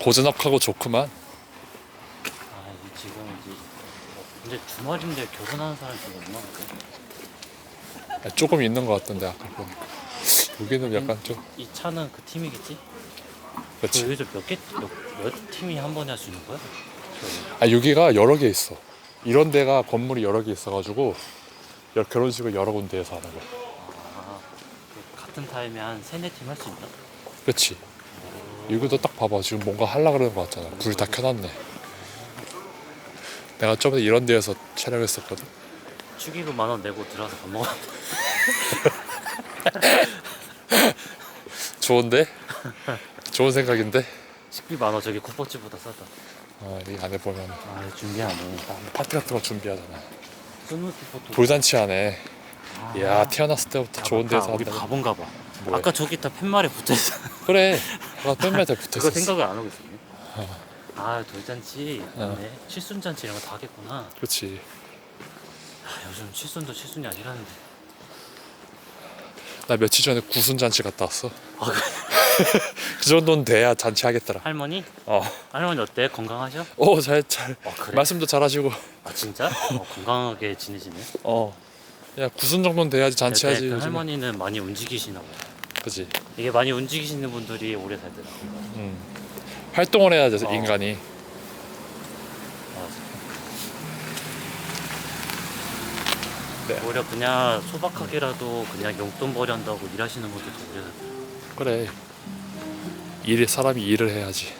고즈넉하고 좋구만. 아 이게 지금 이제 뭐 근데 주말인데 결혼하는 사람이 별로 없나 보네. 아, 조금 있는 것 같던데 아까 보니까. 여기는 약간 좀 이 차는 그 팀이겠지? 그 그렇지. 여기서 몇 개, 몇, 몇 팀이 한 번에 할 수 있는 거야? 아 여기가 여러 개 있어. 이런 데가 건물이 여러 개 있어가지고 여- 결혼식을 여러 군데에서 하는 거야. 아, 그 같은 타임에 한 세네 팀 할 수 있나? 그렇지. 여기도 딱 봐봐. 지금 뭔가 하려 그러는 거 같잖아. 불 다 켜놨네. 내가 저번에 이런 데에서 촬영했었거든. 축의금 만원 내고 들어가서 밥 먹어. 좋은데? 좋은 생각인데? 식비 만원 저기 국밥집보다 싸다. 아, 이 안에 보면 아 준비하네. 파티 같은 거 준비하잖아. 돌잔치 안에. 아. 이야 태어났을 때부터 좋은 데서 우리 한다. 바본가 봐. 뭐야? 아까 저기 다 팻말에 붙어 있어. 그래. 아까 팬매에 붙어 그거 있었어. 생각을 안 하고 있었네. 아 돌잔치, 어. 맞네. 칠순잔치 이런 거 다 하겠구나. 그렇지. 아, 요즘 칠순도 칠순이 아니라는데. 나 며칠 전에 구순 잔치 갔다 왔어. 아? 그 정도는 돼야 잔치 하겠더라. 할머니? 어. 할머니 어때? 건강하셔? 오, 잘, 잘. 아 그래? 말씀도 잘하시고. 아 진짜? 어, 건강하게 지내시네. 어. 야, 구순 정도는 돼야지 잔치하지. 그 요즘에. 할머니는 많이 움직이시나 봐. 그지. 이게 많이 움직이시는 분들이 오래 살더라. 음. 활동을 해야 돼, 어. 인간이. 맞아. 네. 오히려 그냥 소박하게라도 그냥 용돈 벌이 한다고 일하시는 분들도 오래 살더라. 그래. 일, 사람이 일을 해야지.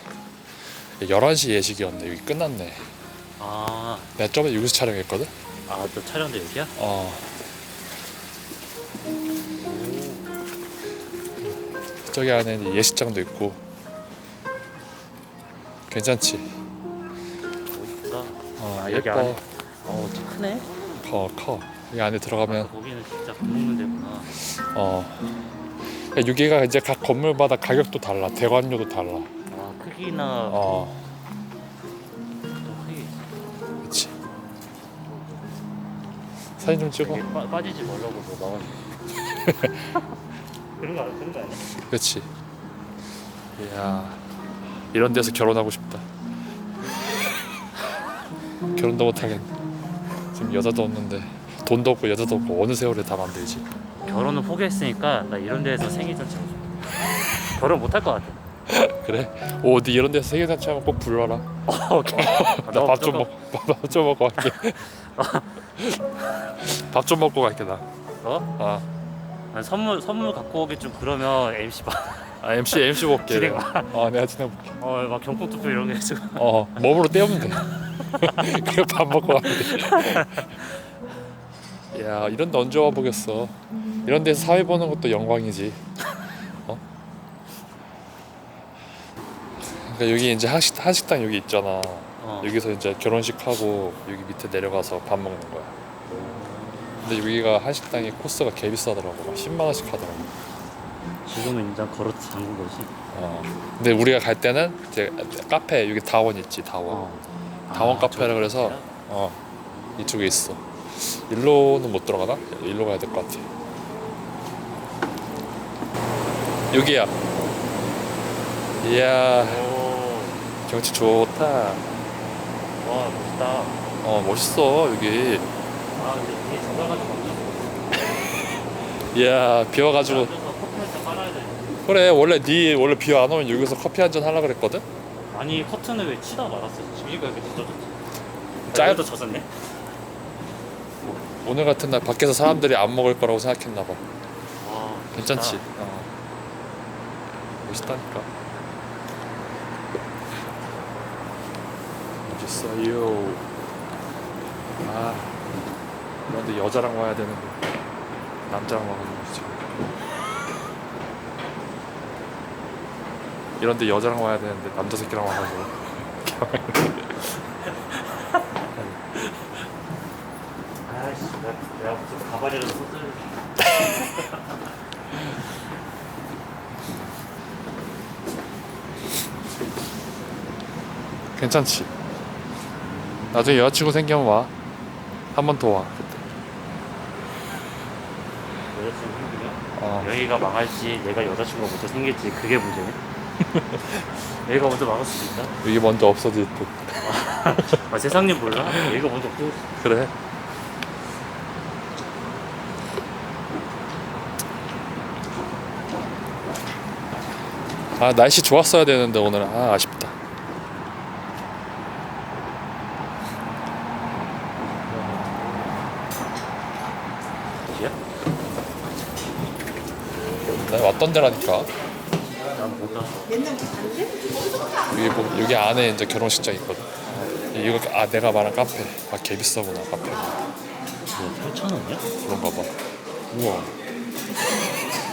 11시 예식이었네. 여기 끝났네. 아, 내가 저번에 여기서 촬영했거든? 아, 너 촬영도 여기야? 어. 저기 안에 예식장도 있고. 괜찮지? 멋있다. 어, 아, 여기 예뻐. 안에. 어, 좀 크네. 커, 커. 여기 안에 아, 들어가면, 거기는 진짜 밥 먹는 데구나. 어. 야, 여기가 이제 각 건물마다 가격도 달라. 대관료도 달라. 아, 크기나 어, 또 크기. 있어. 그치. 사진 좀 찍어. 빠, 빠지지 말라고 뭐 나왔네. 그런 거? 그런 거 아니야? 그치. 이야, 이런 데서 결혼하고 싶다. 결혼도 못하겠네. 지금 여자도 없는데, 돈도 없고 여자도 없고 어느 세월에 다 만들지. 결혼은 포기했으니까 나 이런 데에서 생일 잔치 하고 싶어. 결혼 못할 것 같아. 그래? 오, 네 이런 데서 생일잔치 하면 꼭 불러라. 어, 오케이. 나 밥 좀 먹, 밥좀 먹고 갈게. 밥 좀 먹고 갈게 나. 어? 아, 난 선물 선물 갖고 오기 좀 그러면 MC 봐. 아 MC MC 볼게. 진행 내가. 어, 내가 진행 볼게. 어, 막 경품 투표 이런 거 해주고. 어, 몸으로 때우면 돼. 그래 밥 먹고 가면 돼. 야, 이런 데 언제 와 보겠어. 이런 데서 사회 보는 것도 영광이지. 어? 그러니까 여기 이제 한식 한식당 여기 있잖아. 어. 여기서 이제 결혼식 하고 여기 밑에 내려가서 밥 먹는 거야. 근데 여기가 한식당이 코스가 개 비싸더라고. 막 10만 원씩 하더라고. 지금은 인자 걸어 잠근 거지. 어. 근데 우리가 갈 때는 이제 카페 여기 다원 있지 다원. 어. 다원 아, 카페라 저기 그래서? 어 이쪽에 있어. 일로는 못 들어가나? 일로 가야 될 것 같아. 여기야. 이야 오. 경치 좋다. 와 멋있다. 어 멋있어 여기. 아 근데 이게 전화가지고 만들었어. 이야 비 와가지고 앉아서 커피 한잔 빨아야 돼. 그래 원래 네 원래 비 안 오면 여기서 커피 한 잔 하려 그랬거든. 아니 커튼을 왜 치다 말았어? 지금 이거 이렇게 젖었지. 짜요? 도 젖었네. 오늘 같은 날 밖에서 사람들이 안 먹을 거라고 생각했나 봐. 와 괜찮지? 멋있다. 어. 멋있다니까. 멋있어요. 아, 그런데 여자랑 와야 되는데 남자랑 와가지고 진짜. 이런데 여자랑 와야 되는데 남자 새끼랑 와가지고. 아이씨 내가 내가 무슨 가발이라도 써줘야 괜찮지? 나중에 여자친구 생기면 와. 한 번 더 와. 그때. 어. 여기가 망할지 내가 여자친구가 먼저 생길지 그게 문제네. 얘가 먼저 막을 수도 있다. 이게 먼저 없어질 듯. 아 세상님 몰라? 얘가 먼저 없어. 그래. 아 날씨 좋았어야 되는데 오늘 아 아쉽다. 어디야? 나 왔던 데라니까. 여기 뭐 여기 안에 이제 결혼식장 있거든. 이거 아 내가 말한 카페. 아 개 비싸구나 카페. 뭐야 8천 원이야? 그런가 봐. 우와.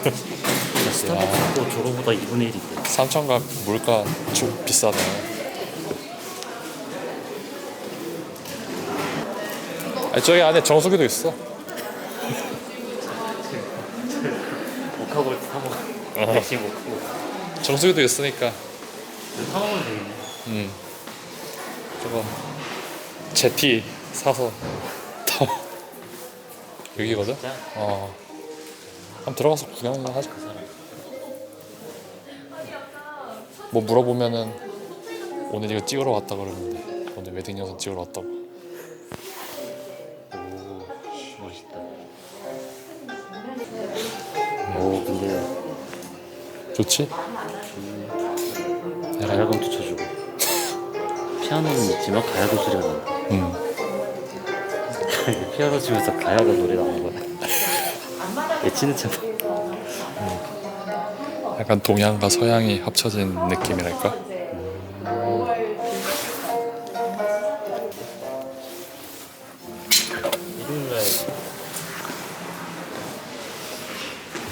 야, 스타벅스도 저거보다 2분의 1인데. 삼천각 물가 좀 비싸네. 아 저기 안에 정수기도 있어. 하고 사먹어. 대신 목하고. 정수기도 있으니까. 사먹으면 되겠네. 음. 저거 제티 사서 더 여기거든. 진짜? 어. 한번 들어가서 구경이나 하자. 그 사람. 뭐 물어보면은 오늘 이거 찍으러 왔다 그러는데 오늘 웨딩 영상 찍으러 왔다고. 근데 좋지? 내가 가야금도 쳐주고. 피아노는 있지만 가야금 소리가. 음. 피아노 치면서 가야금 노래 나오는 거야. 애치는 참. 약간 동양과 서양이 합쳐진 느낌이랄까?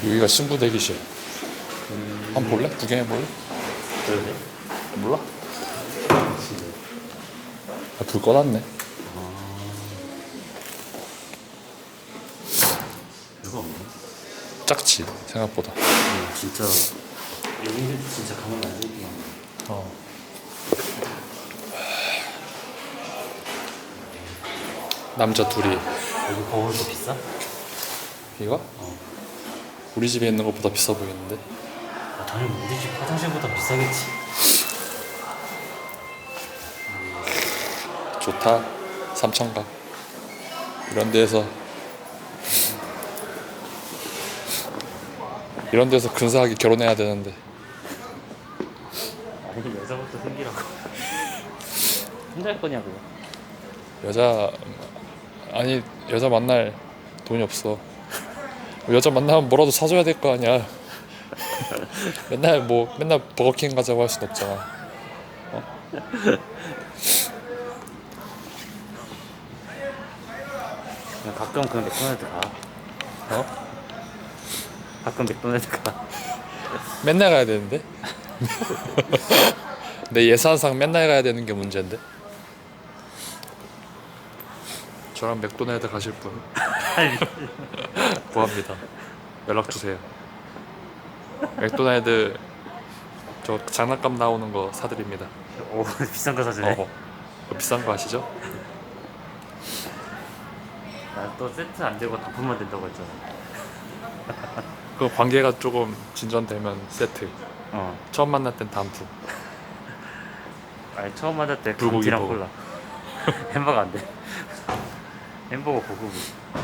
여기가 신부 대기실. 한 번 볼래? 구경해 볼래? 그러네. 몰라? 아, 불 꺼놨네. 별거 없네. 작지 생각보다. 음, 진짜 여기 진짜 가면 안 되겠구나. 어. 남자 둘이 여기 거울도 비싸? 이거? 우리 집에 있는 것보다 비싸 보이는데? 아, 당연히 우리 집 화장실보다 비싸겠지. 좋다. 삼천각. 이런 데서 이런 데서 근사하게 결혼해야 되는데 아니 여자부터 생기라고. 혼자 할 거냐고. 여자 아니 여자 만날 돈이 없어. 여자 만나면 뭐라도 사줘야 될 거 아니야. 맨날 뭐 맨날 버거킹 가자고 할 순 없잖아. 그냥 가끔 그 맥도날드 가. 어? 가끔 맥도날드 가. 맨날 가야 되는데? 내 예산상 맨날 가야 되는 게 문제인데. 저랑 맥도날드 가실 분 구합니다. 연락 주세요. 맥도날드 저 장난감 나오는 거 사드립니다. 오 비싼 거 사주네. 어, 그거 비싼 거 아시죠? 나또 세트 안 되고 단품만 된다고 했잖아. 그 관계가 조금 진전되면 세트. 어. 처음 만날 땐 단품. 아니 처음 만날 때 불고기 감튀랑 버거. 콜라. 햄버거 안 돼. 햄버거 고급. 예,